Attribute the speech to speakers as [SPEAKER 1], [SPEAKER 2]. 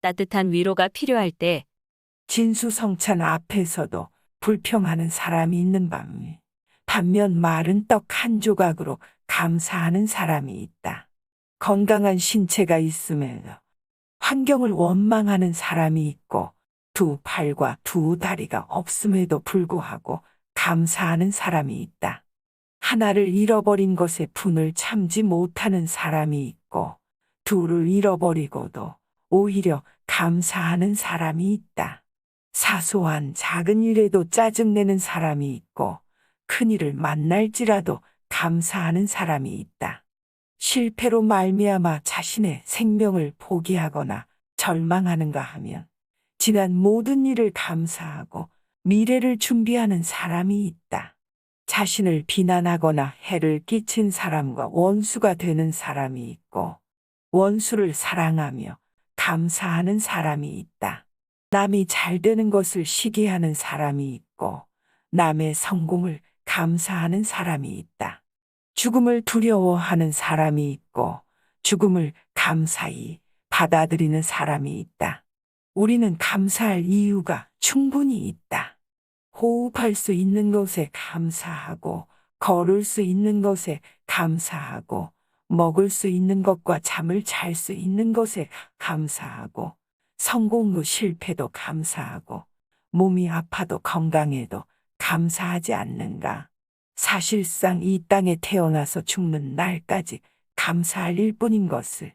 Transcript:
[SPEAKER 1] 따뜻한 위로가 필요할 때
[SPEAKER 2] 진수성찬 앞에서도 불평하는 사람이 있는 반면, 반면 마른 떡 한 조각으로 감사하는 사람이 있다. 건강한 신체가 있음에도 환경을 원망하는 사람이 있고 두 팔과 두 다리가 없음에도 불구하고 감사하는 사람이 있다. 하나를 잃어버린 것에 분을 참지 못하는 사람이 있고 둘을 잃어버리고도 오히려 감사하는 사람이 있다. 사소한 작은 일에도 짜증내는 사람이 있고 큰 일을 만날지라도 감사하는 사람이 있다. 실패로 말미암아 자신의 생명을 포기하거나 절망하는가 하면 지난 모든 일을 감사하고 미래를 준비하는 사람이 있다. 자신을 비난하거나 해를 끼친 사람과 원수가 되는 사람이 있고 원수를 사랑하며 감사하는 사람이 있다. 남이 잘 되는 것을 시기하는 사람이 있고 남의 성공을 감사하는 사람이 있다. 죽음을 두려워하는 사람이 있고 죽음을 감사히 받아들이는 사람이 있다. 우리는 감사할 이유가 충분히 있다. 호흡할 수 있는 것에 감사하고 걸을 수 있는 것에 감사하고 먹을 수 있는 것과 잠을 잘 수 있는 것에 감사하고 성공도 실패도 감사하고 몸이 아파도 건강해도 감사하지 않는가. 사실상 이 땅에 태어나서 죽는 날까지 감사할 일뿐인 것을